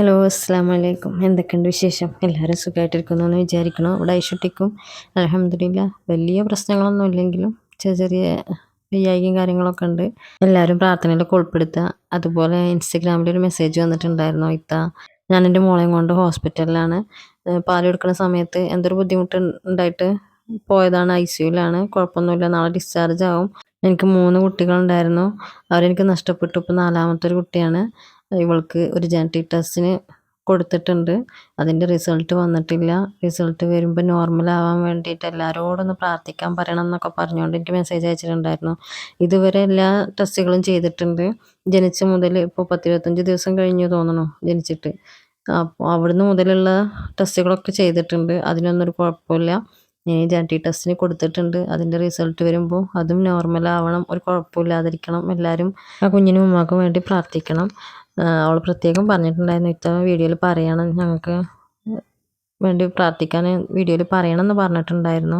Hello അസ്സാം വലൈക്കും എന്തൊക്കെയുണ്ട് വിശേഷം? എല്ലാവരും സുഖമായിട്ടിരിക്കുന്നു എന്ന് വിചാരിക്കണം. ഇവിടെ ഐഷുട്ടിക്കും. അലഹമില്ല വലിയ പ്രശ്നങ്ങളൊന്നും ഇല്ലെങ്കിലും ചെറിയ ചെറിയ വയ്യായികയും കാര്യങ്ങളൊക്കെ ഉണ്ട്. എല്ലാവരും പ്രാർത്ഥനയിലൊക്കെ ഉൾപ്പെടുത്തുക. അതുപോലെ ഇൻസ്റ്റഗ്രാമിൽ ഒരു മെസ്സേജ് വന്നിട്ടുണ്ടായിരുന്നു ഇത്ത ഞാൻ എന്റെ മോളെയും കൊണ്ട് ഹോസ്പിറ്റലിലാണ്. പാൽ കൊടുക്കുന്ന സമയത്ത് എന്തൊരു ബുദ്ധിമുട്ട് ഉണ്ടായിട്ട് പോയതാണ്. ഐ സിയുലാണ് കുഴപ്പമൊന്നുമില്ല. നാളെ ഡിസ്ചാർജ് ആവും. എനിക്ക് മൂന്ന് കുട്ടികളുണ്ടായിരുന്നു. അവരെനിക്ക് നഷ്ടപ്പെട്ടു. ഇപ്പോൾ നാലാമത്തെ ഒരു കുട്ടിയാണ്. ഇവൾക്ക് ഒരു ജനറ്റിക് ടെസ്റ്റിന് കൊടുത്തിട്ടുണ്ട്. അതിന്റെ റിസൾട്ട് വന്നിട്ടില്ല. റിസൾട്ട് വരുമ്പോൾ നോർമൽ ആവാൻ വേണ്ടിയിട്ട് എല്ലാവരോടൊന്ന് പ്രാർത്ഥിക്കാൻ പറയണം എന്നൊക്കെ പറഞ്ഞുകൊണ്ട് എനിക്ക് മെസ്സേജ് അയച്ചിട്ടുണ്ടായിരുന്നു. ഇതുവരെ എല്ലാ ടെസ്റ്റുകളും ചെയ്തിട്ടുണ്ട്. ജനിച്ച മുതൽ ഇപ്പോൾ പത്തിരുപത്തഞ്ച് ദിവസം കഴിഞ്ഞു തോന്നുന്നു ജനിച്ചിട്ട്. അപ്പോൾ അവിടുന്ന് മുതലുള്ള ടെസ്റ്റുകളൊക്കെ ചെയ്തിട്ടുണ്ട്. അതിനൊന്നും ഒരു കുഴപ്പമില്ല. ഇനി ജനറ്റിക് ടെസ്റ്റിന് കൊടുത്തിട്ടുണ്ട്. അതിന്റെ റിസൾട്ട് വരുമ്പോൾ അതും നോർമൽ ആവണം. ഒരു കുഴപ്പമില്ലാതിരിക്കണം. എല്ലാവരും ആ കുഞ്ഞിനും ഉമ്മാക്കും വേണ്ടി പ്രാർത്ഥിക്കണം. അവൾ പ്രത്യേകം പറഞ്ഞിട്ടുണ്ടായിരുന്നു ഇത്ത വീഡിയോയിൽ പറയണം ഞങ്ങൾക്ക് വേണ്ടി പ്രാർത്ഥിക്കാൻ വീഡിയോയിൽ പറയണം എന്ന് പറഞ്ഞിട്ടുണ്ടായിരുന്നു.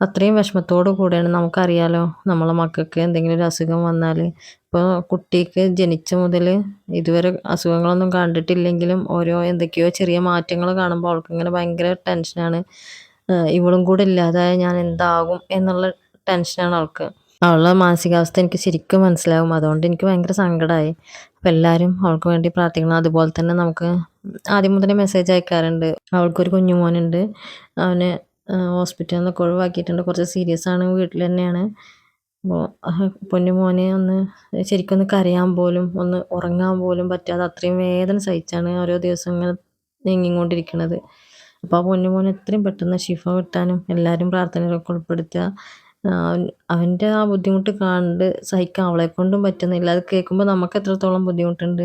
അത്രയും വിഷമത്തോടു കൂടെയാണ് നമുക്കറിയാലോ നമ്മളെ മക്കൾക്ക് എന്തെങ്കിലും ഒരു അസുഖം വന്നാൽ ഇപ്പോൾ കുട്ടിക്ക് ജനിച്ച മുതൽ ഇതുവരെ അസുഖങ്ങളൊന്നും കണ്ടിട്ടില്ലെങ്കിലും ഓരോ എന്തൊക്കെയോ ചെറിയ മാറ്റങ്ങൾ കാണുമ്പോൾ അവൾക്ക് ഇങ്ങനെ ഭയങ്കര ടെൻഷനാണ് ഇവളും കൂടെ ഇല്ലാതായ ഞാൻ എന്താകും എന്നുള്ള ടെൻഷനാണ് അവൾക്ക്. അവളുടെ മാനസികാവസ്ഥ എനിക്ക് ശരിക്കും മനസ്സിലാവും. അതുകൊണ്ട് എനിക്ക് ഭയങ്കര സങ്കടമായി അപ്പോൾ എല്ലാവരും അവൾക്ക് വേണ്ടി പ്രാർത്ഥിക്കണം. അതുപോലെ തന്നെ നമുക്ക് ആദ്യം മുതലേ മെസ്സേജ് അയക്കാറുണ്ട്. അവൾക്കൊരു കുഞ്ഞുമോനുണ്ട്. അവനെ ഹോസ്പിറ്റലിൽ നിന്നൊക്കെ ഒഴിവാക്കിയിട്ടുണ്ട്. കുറച്ച് സീരിയസ് ആണ്. വീട്ടിൽ തന്നെയാണ്. അപ്പോൾ പൊന്നുമോനെ ഒന്ന് ശരിക്കൊന്ന് കരയാൻ പോലും ഒന്ന് ഉറങ്ങാൻ പോലും പറ്റാതെ അത്രയും വേദന സഹിച്ചാണ് ഓരോ ദിവസം ഇങ്ങനെ നീങ്ങിക്കൊണ്ടിരിക്കുന്നത് അപ്പോൾ ആ പൊന്നു മോനെ എത്രയും പെട്ടെന്ന് ഷിഫ കിട്ടാനും എല്ലാവരും പ്രാർത്ഥനയിലൊക്കെ ഉൾപ്പെടുത്തുക. അവന്റെ ആ ബുദ്ധിമുട്ട് കണ്ട് സഹിക്കാൻ അവളെ കൊണ്ടും പറ്റുന്നില്ല. അത് കേൾക്കുമ്പോൾ നമുക്ക് എത്രത്തോളം ബുദ്ധിമുട്ടുണ്ട്.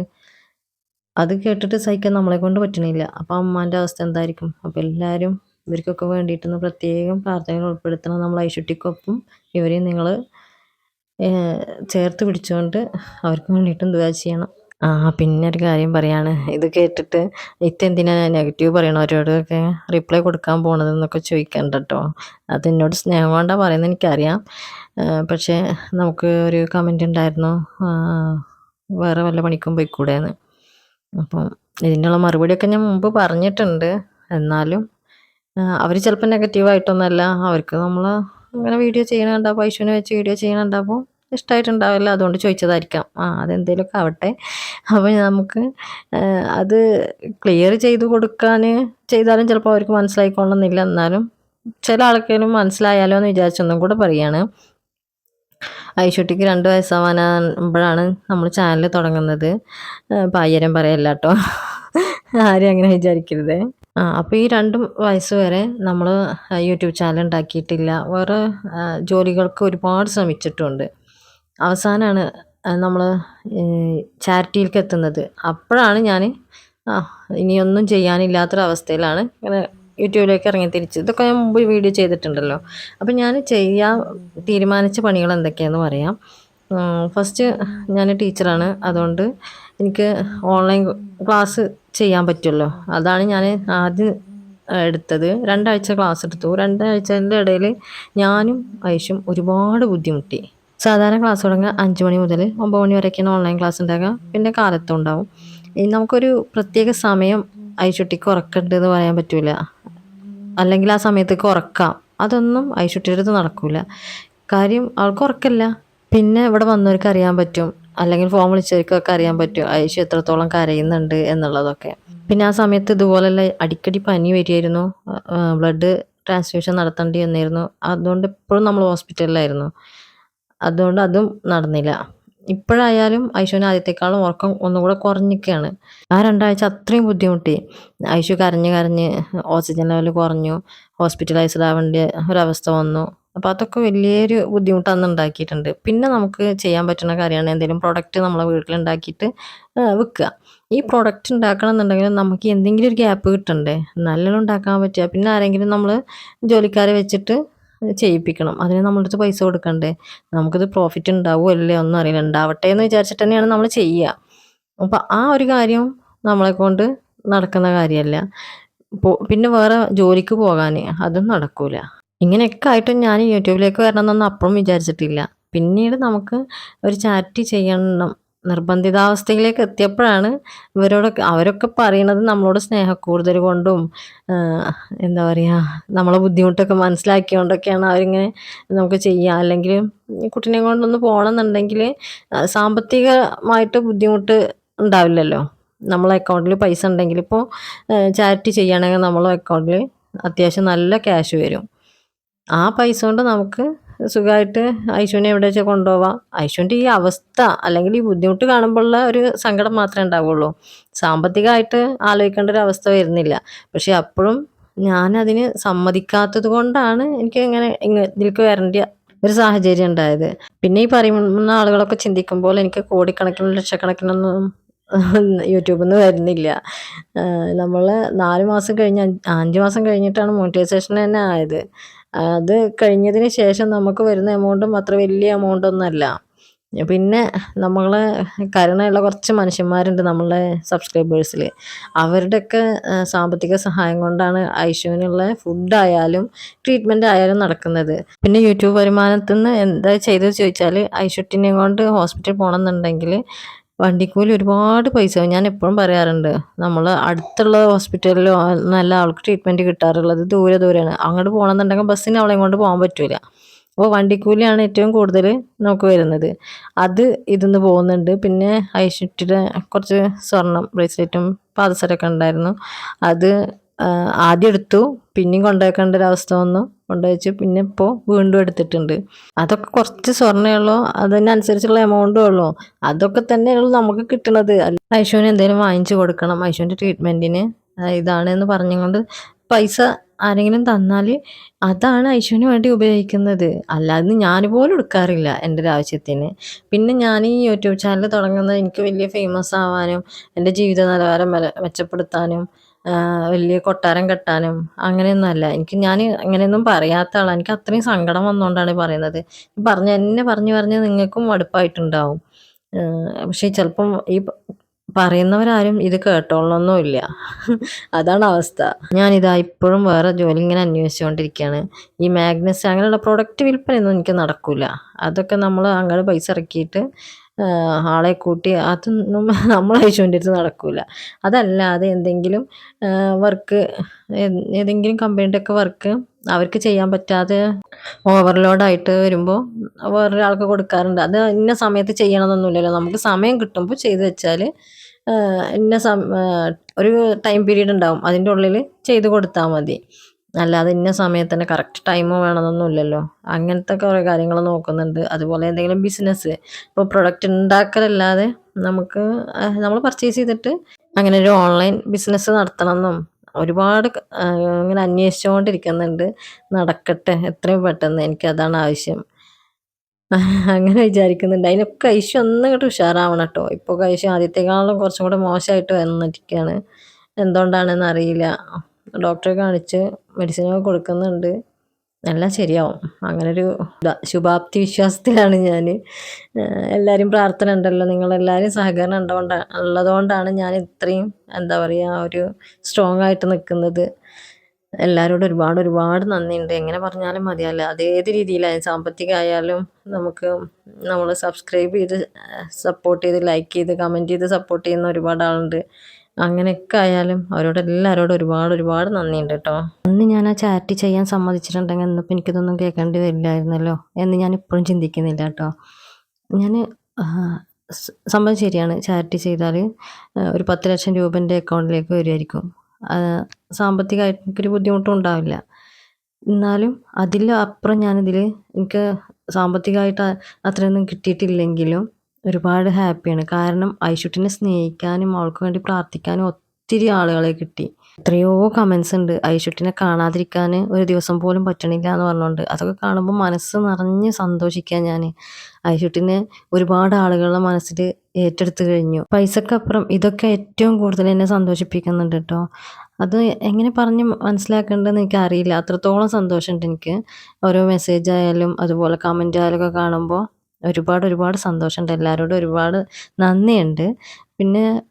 അത് കേട്ടിട്ട് സഹിക്കാൻ നമ്മളെ കൊണ്ട് പറ്റണില്ല. അപ്പോൾ അമ്മാന്റെ അവസ്ഥ എന്തായിരിക്കും? അപ്പോൾ എല്ലാവരും ഇവർക്കൊക്കെ വേണ്ടിയിട്ടൊന്ന് പ്രത്യേകം പ്രാർത്ഥനകൾ ഉൾപ്പെടുത്തണം. നമ്മൾ ഐശുട്ടിക്കൊപ്പം ഇവരെയും നിങ്ങൾ ചേർത്ത് പിടിച്ചുകൊണ്ട് അവർക്ക് വേണ്ടിയിട്ടും ദുവാ ചെയ്യണം. ആ പിന്നെ ഒരു കാര്യം പറയാണ്. ഇത് കേട്ടിട്ട് ഇതെന്തിനാ നെഗറ്റീവ് പറയണവരോടൊക്കെ റിപ്ലൈ കൊടുക്കാൻ പോണതെന്നൊക്കെ ചോദിക്കണ്ട കേട്ടോ അത് എന്നോട് സ്നേഹം കൊണ്ടാണ് പറയുന്നത് എനിക്കറിയാം. പക്ഷേ നമുക്ക് ഒരു കമന്റ് ഉണ്ടായിരുന്നു. വേറെ വല്ല പണിക്കും പോയിക്കൂടെയെന്ന് അപ്പം ഇതിനുള്ള മറുപടിയൊക്കെ ഞാൻ മുമ്പ് പറഞ്ഞിട്ടുണ്ട്. എന്നാലും അവർ ചിലപ്പോൾ നെഗറ്റീവായിട്ടൊന്നുമല്ല അവർക്ക് നമ്മൾ അങ്ങനെ വീഡിയോ ചെയ്യണുണ്ടാവും പൈസ വെച്ച് വീഡിയോ ചെയ്യണുണ്ടാവും ഇഷ്ടമായിട്ടുണ്ടാവില്ല അതുകൊണ്ട് ചോദിച്ചതായിരിക്കാം. ആ അതെന്തേലുമൊക്കെ ആവട്ടെ. അപ്പോൾ നമുക്ക് അത് ക്ലിയർ ചെയ്ത് കൊടുക്കാൻ ചെയ്താലും ചിലപ്പോൾ അവർക്ക് മനസ്സിലായിക്കൊള്ളണമെന്നില്ല എന്നാലും ചില ആൾക്കാരും മനസ്സിലായാലോ എന്ന് വിചാരിച്ചൊന്നും കൂടെ പറയാണ്. ഐശുട്ടിക്ക് രണ്ട് വയസ്സാവാനാകുമ്പോഴാണ് നമ്മൾ ചാനൽ തുടങ്ങുന്നത്. പായ്യരം പറയല്ല കേട്ടോ ആരും അങ്ങനെ വിചാരിക്കരുത്. ആ അപ്പോൾ ഈ രണ്ട് വയസ്സ് വരെ നമ്മൾ യൂട്യൂബ് ചാനൽ ഉണ്ടാക്കിയിട്ടില്ല. വേറെ ജോലികൾക്ക് ഒരുപാട് ശ്രമിച്ചിട്ടുണ്ട്. അവസാനമാണ് നമ്മൾ ചാരിറ്റിയിലേക്ക് എത്തുന്നത് അപ്പോഴാണ് ഞാൻ ആ ഇനിയൊന്നും ചെയ്യാനില്ലാത്തൊരവസ്ഥയിലാണ് ഇങ്ങനെ യൂട്യൂബിലേക്ക് ഇറങ്ങി തിരിച്ച് ഇതൊക്കെ ഞാൻ മുമ്പ് വീഡിയോ ചെയ്തിട്ടുണ്ടല്ലോ. അപ്പം ഞാൻ ചെയ്യാൻ തീരുമാനിച്ച പണികൾ എന്തൊക്കെയാണെന്ന് പറയാം. ഫസ്റ്റ് ഞാൻ ടീച്ചറാണ്. അതുകൊണ്ട് എനിക്ക് ഓൺലൈൻ ക്ലാസ് ചെയ്യാൻ പറ്റുമല്ലോ. അതാണ് ഞാൻ ആദ്യം എടുത്തത്. രണ്ടാഴ്ച ക്ലാസ് എടുത്തു. രണ്ടാഴ്ചന്റെ ഇടയിൽ ഞാനും ഐഷും ഒരുപാട് ബുദ്ധിമുട്ടി. സാധാരണ ക്ലാസ് തുടങ്ങുക അഞ്ച് മണി മുതൽ ഒമ്പത് മണി വരെയൊക്കെയാണ് ഓൺലൈൻ ക്ലാസ് ഉണ്ടാകുക പിന്നെ കാലത്തും ഉണ്ടാവും. ഇനി നമുക്കൊരു പ്രത്യേക സമയം ഐശുട്ടിക്ക് ഉറക്കുന്നുണ്ട് എന്ന് പറയാൻ പറ്റില്ല അല്ലെങ്കിൽ ആ സമയത്തേക്ക് ഉറക്കാം. അതൊന്നും ഐശുട്ടിയുടെ അടുത്ത് നടക്കില്ല കാര്യം അവൾക്ക് ഉറക്കല്ല പിന്നെ ഇവിടെ വന്നവർക്ക് അറിയാൻ പറ്റും. അല്ലെങ്കിൽ ഫോം വിളിച്ചവർക്കൊക്കെ അറിയാൻ പറ്റും. ഐശു എത്രത്തോളം കരയുന്നുണ്ട് എന്നുള്ളതൊക്കെ. പിന്നെ ആ സമയത്ത് ഇതുപോലെയുള്ള അടിക്കടി പനി വരികയായിരുന്നു. ബ്ലഡ് ട്രാൻസ്ഫ്യൂഷൻ നടത്തേണ്ടി വന്നിരുന്നു. അതുകൊണ്ട് എപ്പോഴും നമ്മൾ ഹോസ്പിറ്റലിലായിരുന്നു അതുകൊണ്ട് അതും നടന്നില്ല. ഇപ്പോഴായാലും ഐശുവിന് ആദ്യത്തെക്കാളും ഉറക്കം ഒന്നുകൂടെ കുറഞ്ഞിരിക്കുകയാണ്. ആ രണ്ടാഴ്ച അത്രയും ബുദ്ധിമുട്ടി. ഐശു കരഞ്ഞ് കരഞ്ഞ് ഓക്സിജൻ ലെവൽ കുറഞ്ഞു. ഹോസ്പിറ്റലൈസ്ഡ് ആവേണ്ട ഒരവസ്ഥ വന്നു. അപ്പോൾ അതൊക്കെ വലിയൊരു ബുദ്ധിമുട്ട് അന്ന് ഉണ്ടാക്കിയിട്ടുണ്ട്. പിന്നെ നമുക്ക് ചെയ്യാൻ പറ്റുന്ന കാര്യമാണ് എന്തെങ്കിലും പ്രൊഡക്റ്റ് നമ്മളെ വീട്ടിലുണ്ടാക്കിയിട്ട് വിൽക്കുക ഈ പ്രൊഡക്റ്റ് ഉണ്ടാക്കണം എന്നുണ്ടെങ്കിൽ നമുക്ക് എന്തെങ്കിലും ഒരു ഗ്യാപ്പ് കിട്ടണ്ടേ? നല്ലോണം ഉണ്ടാക്കാൻ പറ്റുക. പിന്നെ ആരെങ്കിലും നമ്മൾ ജോലിക്കാരെ വെച്ചിട്ട് ചെയ്യിപ്പിക്കണം. അതിന് നമ്മളടുത്ത് പൈസ കൊടുക്കണ്ടേ? നമുക്കിത് പ്രോഫിറ്റ് ഉണ്ടാവുമോ അല്ലേ ഒന്നും അറിയില്ല. ഉണ്ടാവട്ടെ എന്ന് വിചാരിച്ചിട്ട് തന്നെയാണ് നമ്മൾ ചെയ്യുക. അപ്പം ആ ഒരു കാര്യം നമ്മളെ കൊണ്ട് നടക്കുന്ന കാര്യമല്ല. പിന്നെ വേറെ ജോലിക്ക് പോകാൻ അതും നടക്കൂല. ഇങ്ങനെയൊക്കെ ആയിട്ടും ഞാൻ യൂട്യൂബിലേക്ക് വരണമെന്നൊന്നും അപ്പം വിചാരിച്ചിട്ടില്ല. പിന്നീട് നമുക്ക് ഒരു ചാരിറ്റി ചെയ്യണം. നിർബന്ധിതാവസ്ഥയിലേക്ക് എത്തിയപ്പോഴാണ് ഇവരോടൊക്കെ അവരൊക്കെ പറയണത് നമ്മളോട് സ്നേഹക്കൂടുതൽ കൊണ്ടും എന്താ പറയുക നമ്മളെ ബുദ്ധിമുട്ടൊക്കെ മനസ്സിലാക്കിയോണ്ടൊക്കെയാണ് അവരിങ്ങനെ നമുക്ക് ചെയ്യാം. അല്ലെങ്കിൽ കുട്ടീനെ കൊണ്ടൊന്ന് പോകണമെന്നുണ്ടെങ്കിൽ സാമ്പത്തികമായിട്ട് ബുദ്ധിമുട്ട് ഉണ്ടാവില്ലല്ലോ. നമ്മളെ അക്കൗണ്ടിൽ പൈസ ഉണ്ടെങ്കിൽ ഇപ്പോൾ ചാരിറ്റി ചെയ്യുകയാണെങ്കിൽ നമ്മളെ അക്കൗണ്ടിൽ അത്യാവശ്യം നല്ല ക്യാഷ് വരും. ആ പൈസ കൊണ്ട് നമുക്ക് സുഖമായിട്ട് ഐശുവിനെ എവിടെ വെച്ചാൽ കൊണ്ടുപോവാം? ഐശുവിന്റെ ഈ അവസ്ഥ അല്ലെങ്കിൽ ഈ ബുദ്ധിമുട്ട് കാണുമ്പോഴുള്ള ഒരു സങ്കടം മാത്രമേ ഉണ്ടാവുള്ളൂ. സാമ്പത്തികമായിട്ട് ആലോചിക്കേണ്ട ഒരു അവസ്ഥ വരുന്നില്ല. പക്ഷെ അപ്പോഴും ഞാനതിന് സമ്മതിക്കാത്തത് കൊണ്ടാണ് എനിക്ക് ഇങ്ങനെ ഇങ്ങ ഇതിലേക്ക് വരേണ്ട ഒരു സാഹചര്യം ഉണ്ടായത്. പിന്നെ ഈ പറയുന്ന ആളുകളൊക്കെ ചിന്തിക്കുമ്പോൾ എനിക്ക് കോടിക്കണക്കിനും ലക്ഷക്കണക്കിനൊന്നും യൂട്യൂബിൽ നിന്ന് വരുന്നില്ല. നമ്മൾ നാല് മാസം കഴിഞ്ഞ് അഞ്ച് മാസം കഴിഞ്ഞിട്ടാണ് മോണിറ്റൈസേഷൻ തന്നെ ആയത്. അത് കഴിഞ്ഞതിന് ശേഷം നമുക്ക് വരുന്ന എമൗണ്ടും അത്ര വലിയ എമൗണ്ട് ഒന്നുമല്ല പിന്നെ നമ്മളെ കരുണയുള്ള കുറച്ച് മനുഷ്യന്മാരുണ്ട് നമ്മളെ സബ്സ്ക്രൈബേഴ്സിൽ അവരുടെയൊക്കെ സാമ്പത്തിക സഹായം കൊണ്ടാണ് ഐശുവിനുള്ള ഫുഡായാലും ട്രീറ്റ്മെന്റ് ആയാലും നടക്കുന്നത്. പിന്നെ യൂട്യൂബ് വരുമാനത്തിൽ നിന്ന് എന്താ ചെയ്തത് ചോദിച്ചാൽ ഐശുട്ടിനെ കൊണ്ട് ഹോസ്പിറ്റലിൽ പോകണമെന്നുണ്ടെങ്കിൽ വണ്ടിക്കൂലി ഒരുപാട് പൈസ ഞാൻ എപ്പോഴും പറയാറുണ്ട് നമ്മൾ അടുത്തുള്ള ഹോസ്പിറ്റലിലോ നല്ല ആൾക്ക് ട്രീറ്റ്മെന്റ് കിട്ടാറുള്ളത് ദൂരെ ദൂരെയാണ്. അങ്ങോട്ട് പോകണമെന്നുണ്ടെങ്കിൽ ബസ്സിന് അവളെ കൊണ്ട് പോകാൻ പറ്റില്ല അപ്പോൾ വണ്ടിക്കൂലിയാണ് ഏറ്റവും കൂടുതൽ നമുക്ക് വരുന്നത്. അത് ഇതിന്ന് പോകുന്നുണ്ട്. പിന്നെ ഐഷിട്ടിയുടെ കുറച്ച് സ്വർണം ബ്രേസ്ലെറ്റും പാദസരമൊക്കെ ഉണ്ടായിരുന്നു. അത് ആദ്യം എടുത്തു പിന്നെയും കൊണ്ടുവയ്ക്കേണ്ട ഒരു അവസ്ഥ വന്നു. കൊണ്ടുവച്ചു പിന്നെ ഇപ്പോൾ വീണ്ടും എടുത്തിട്ടുണ്ട്. അതൊക്കെ കുറച്ച് സ്വർണമേ ഉള്ളൂ. അതിനനുസരിച്ചുള്ള എമൗണ്ടും ഉള്ളൂ. അതൊക്കെ തന്നെയുള്ളൂ നമുക്ക് കിട്ടണത്. ഐശുവിന് എന്തെങ്കിലും വാങ്ങിച്ചു കൊടുക്കണം. ഐശുവിന്റെ ട്രീറ്റ്മെന്റിന് ഇതാണ് എന്ന് പറഞ്ഞുകൊണ്ട് പൈസ ആരെങ്കിലും തന്നാൽ അതാണ് ഐശുവിന് വേണ്ടി ഉപയോഗിക്കുന്നത്. അല്ലാതെ ഞാൻ പോലും എടുക്കാറില്ല എന്റെ ഒരു ആവശ്യത്തിന്. പിന്നെ ഞാൻ ഈ യൂട്യൂബ് ചാനൽ തുടങ്ങുന്നത് എനിക്ക് വലിയ ഫേമസ് ആവാനും എന്റെ ജീവിത നിലവാരം മെച്ചപ്പെടുത്താനും വലിയ കൊട്ടാരം കെട്ടാനും അങ്ങനെയൊന്നുമല്ല. എനിക്ക് ഞാൻ അങ്ങനെയൊന്നും പറയാത്ത ആളാണ് എനിക്ക് അത്രയും സങ്കടം വന്നുകൊണ്ടാണ് പറയുന്നത്. പറഞ്ഞ എന്നെ പറഞ്ഞു പറഞ്ഞ് നിങ്ങൾക്കും മടുപ്പായിട്ടുണ്ടാവും. പക്ഷെ ചിലപ്പം ഈ പറയുന്നവരാരും ഇത് കേട്ടോളൊന്നുമില്ല അതാണ് അവസ്ഥ. ഞാനിതാ ഇപ്പോഴും വേറെ ജോലി ഇങ്ങനെ അന്വേഷിച്ചുകൊണ്ടിരിക്കുകയാണ് ഈ മാഗ്നസ് അങ്ങനെയുള്ള പ്രൊഡക്റ്റ് വിൽപ്പനയൊന്നും എനിക്ക് നടക്കില്ല അതൊക്കെ നമ്മൾ അങ്ങോട്ട് പൈസ ഇറക്കിയിട്ട് ആളെ കൂട്ടി അതൊന്നും നമ്മൾ ഐശുവിന്റെ അടുത്ത് നടക്കില്ല അതല്ലാതെ എന്തെങ്കിലും വർക്ക് ഏതെങ്കിലും കമ്പനിയുടെ ഒക്കെ വർക്ക് അവർക്ക് ചെയ്യാൻ പറ്റാതെ ഓവർലോഡായിട്ട് വരുമ്പോൾ വേറൊരാൾക്ക് കൊടുക്കാറുണ്ട്. അത് ഇന്ന സമയത്ത് ചെയ്യണമെന്നൊന്നുമില്ലല്ലോ നമുക്ക് സമയം കിട്ടുമ്പോൾ ചെയ്ത് വെച്ചാൽ ഇന്ന ഒരു ടൈം പീരീഡ് ഉണ്ടാവും. അതിന്റെ ഉള്ളിൽ ചെയ്ത് കൊടുത്താൽ മതി. അല്ലാതെ ഇന്ന സമയത്ത് തന്നെ കറക്റ്റ് ടൈം വേണമെന്നൊന്നുമില്ലല്ലോ അങ്ങനത്തെ കുറേ കാര്യങ്ങൾ നോക്കുന്നുണ്ട്. അതുപോലെ എന്തെങ്കിലും ബിസിനസ് ഇപ്പോൾ പ്രൊഡക്റ്റ് ഉണ്ടാക്കലല്ലാതെ നമുക്ക് നമ്മൾ പർച്ചേസ് ചെയ്തിട്ട് അങ്ങനെ ഒരു ഓൺലൈൻ ബിസിനസ് നടത്തണമെന്നും ഒരുപാട് ഇങ്ങനെ അന്വേഷിച്ചുകൊണ്ടിരിക്കുന്നുണ്ട് നടക്കട്ടെ എത്രയും പെട്ടെന്ന് എനിക്കതാണ് ആവശ്യം. അങ്ങനെ വിചാരിക്കുന്നുണ്ട്. അതിനൊക്കെ ഐശ്വ ഒന്നും ഇങ്ങോട്ട് ഉഷാറാവണം കേട്ടോ ഇപ്പോൾ ഐശ്വ ആദ്യത്തെക്കാളും കുറച്ചും കൂടെ മോശമായിട്ട് വന്നിരിക്കുകയാണ് എന്തുകൊണ്ടാണെന്ന് അറിയില്ല ഡോക്ടറെ കാണിച്ച് മെഡിസിനൊക്കെ കൊടുക്കുന്നുണ്ട്. എല്ലാം ശരിയാവും. അങ്ങനൊരു ശുഭാപ്തി വിശ്വാസത്തിലാണ് ഞാൻ എല്ലാവരും പ്രാർത്ഥന ഉണ്ടല്ലോ. നിങ്ങളെല്ലാവരും സഹകരണം ഉണ്ടോണ്ട ഉള്ളതുകൊണ്ടാണ് ഞാൻ ഇത്രയും എന്താ പറയുക ഒരു സ്ട്രോങ് ആയിട്ട് നിൽക്കുന്നത് എല്ലാവരോടും ഒരുപാട് ഒരുപാട് നന്ദിയുണ്ട്. എങ്ങനെ പറഞ്ഞാലും മതിയല്ല. അത് ഏത് രീതിയിലായാലും സാമ്പത്തികമായാലും നമുക്ക് നമ്മൾ സബ്സ്ക്രൈബ് ചെയ്ത് സപ്പോർട്ട് ചെയ്ത് ലൈക്ക് ചെയ്ത് കമന്റ് ചെയ്ത് സപ്പോർട്ട് ചെയ്യുന്ന ഒരുപാട് ആളുണ്ട്. അങ്ങനെയൊക്കെ ആയാലും അവരോട് എല്ലാവരോടും ഒരുപാട് ഒരുപാട് നന്ദിയുണ്ട് കേട്ടോ. അന്ന് ഞാൻ ആ ചാറ്റ് ചെയ്യാൻ സമ്മതിച്ചിട്ടുണ്ടെങ്കിൽ ഇന്നിപ്പോൾ എനിക്കിതൊന്നും കേൾക്കേണ്ടി വരില്ലായിരുന്നല്ലോ എന്ന് ഞാൻ ഇപ്പോഴും ചിന്തിക്കുന്നില്ല കേട്ടോ. ഞാൻ സംഭവം ശരിയാണ്. ചാരിറ്റി ചെയ്താൽ ഒരു പത്ത് ലക്ഷം രൂപ എന്റെ അക്കൗണ്ടിലേക്ക് വരുമായിരിക്കും സാമ്പത്തികമായിട്ട് എനിക്കൊരു ബുദ്ധിമുട്ടും ഉണ്ടാവില്ല. എന്നാലും അതിൽ അപ്പുറം ഞാനിതിൽ എനിക്ക് സാമ്പത്തികമായിട്ട് അത്രയൊന്നും കിട്ടിയിട്ടില്ലെങ്കിലും ഒരുപാട് ഹാപ്പിയാണ്. കാരണം ഐഷുട്ടിനെ സ്നേഹിക്കാനും അവൾക്ക് വേണ്ടി പ്രാർത്ഥിക്കാനും ഒത്തിരി ആളുകളെ കിട്ടി. എത്രയോ കമൻസ് ഉണ്ട്. ഐഷുട്ടിനെ കാണാതിരിക്കാൻ ഒരു ദിവസം പോലും പറ്റണില്ല എന്ന് പറഞ്ഞുകൊണ്ട് അതൊക്കെ കാണുമ്പോൾ മനസ്സ് നിറഞ്ഞ് സന്തോഷിക്കാൻ ഞാൻ ഐഷുട്ടിനെ ഒരുപാട് ആളുകളുടെ മനസ്സിൽ ഏറ്റെടുത്ത് കഴിഞ്ഞു. പൈസക്കപ്പുറം ഇതൊക്കെ ഏറ്റവും കൂടുതൽ എന്നെ സന്തോഷിപ്പിക്കുന്നുണ്ട് കേട്ടോ അത് എങ്ങനെ പറഞ്ഞ് മനസ്സിലാക്കേണ്ടതെന്ന് എനിക്ക് അറിയില്ല അത്രത്തോളം സന്തോഷമുണ്ട് എനിക്ക്. ഓരോ മെസ്സേജ് ആയാലും അതുപോലെ കമന്റ് ആയാലും ഒക്കെ കാണുമ്പോൾ ഒരുപാട് ഒരുപാട് സന്തോഷമുണ്ട്. എല്ലാവരോടും ഒരുപാട് നന്ദിയുണ്ട്. പിന്നെ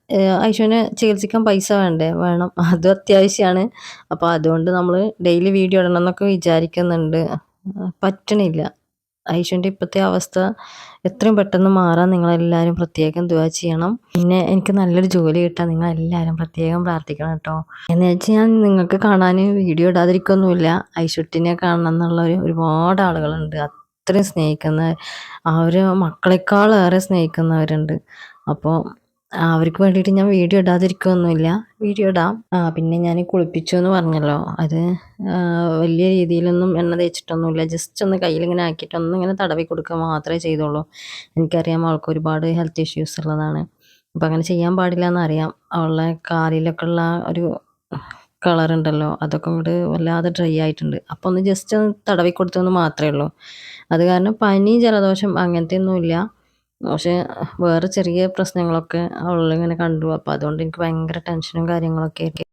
ഐശുവിനെ ചികിത്സിക്കാൻ പൈസ വേണ്ടേ? വേണം. അതും അത്യാവശ്യമാണ് അപ്പോൾ അതുകൊണ്ട് നമ്മൾ ഡെയിലി വീഡിയോ ഇടണം എന്നൊക്കെ വിചാരിക്കുന്നുണ്ട്. പറ്റണില്ല. ഐശുവിന്റെ ഇപ്പോഴത്തെ അവസ്ഥ എത്രയും പെട്ടെന്ന് മാറാൻ നിങ്ങളെല്ലാവരും പ്രത്യേകം ദുവാ ചെയ്യണം. പിന്നെ എനിക്ക് നല്ലൊരു ജോലി കിട്ടാൻ നിങ്ങളെല്ലാവരും പ്രത്യേകം പ്രാർത്ഥിക്കണം കേട്ടോ. എന്ന് വെച്ചാൽ ഞാൻ നിങ്ങൾക്ക് കാണാൻ വീഡിയോ ഇടാതിരിക്കൊന്നുമില്ല. ഐശുട്ടിനെ കാണണം എന്നുള്ള ഒരുപാട് ആളുകളുണ്ട്. അത്രയും സ്നേഹിക്കുന്ന അവർ മക്കളെക്കാളേറെ സ്നേഹിക്കുന്നവരുണ്ട്. അപ്പോൾ അവർക്ക് വേണ്ടിയിട്ട് ഞാൻ വീഡിയോ ഇടാതിരിക്കുകയൊന്നുമില്ല വീഡിയോ ഇടാം. പിന്നെ ഞാൻ കുളിപ്പിച്ചു എന്ന് പറഞ്ഞല്ലോ. അത് വലിയ രീതിയിലൊന്നും എണ്ണ തേച്ചിട്ടൊന്നുമില്ല. ജസ്റ്റ് ഒന്ന് കയ്യിലിങ്ങനെ ആക്കിയിട്ട് ഒന്ന് ഇങ്ങനെ തടവി കൊടുക്കുക മാത്രമേ ചെയ്തുള്ളൂ. എനിക്കറിയാം അവൾക്ക് ഒരുപാട് ഹെൽത്ത് ഇഷ്യൂസ് ഉള്ളതാണ്. അപ്പം അങ്ങനെ ചെയ്യാൻ പാടില്ല എന്നറിയാം അവളുടെ കാലിലൊക്കെ ഉള്ള ഒരു കളർ ഉണ്ടല്ലോ അതൊക്കെ ഇങ്ങോട്ട് വല്ലാതെ ഡ്രൈ ആയിട്ടുണ്ട്. അപ്പോൾ ഒന്ന് ജസ്റ്റ് ഒന്ന് തടവി കൊടുത്തെന്ന് മാത്രമേ ഉള്ളൂ. അത് കാരണം പനി ജലദോഷം അങ്ങനത്തെ ഒന്നുമില്ല പക്ഷേ വേറെ ചെറിയ പ്രശ്നങ്ങളൊക്കെ അവളിങ്ങനെ കണ്ടു. അപ്പോൾ അതുകൊണ്ട് എനിക്ക് ഭയങ്കര ടെൻഷനും കാര്യങ്ങളൊക്കെ ആയിട്ട്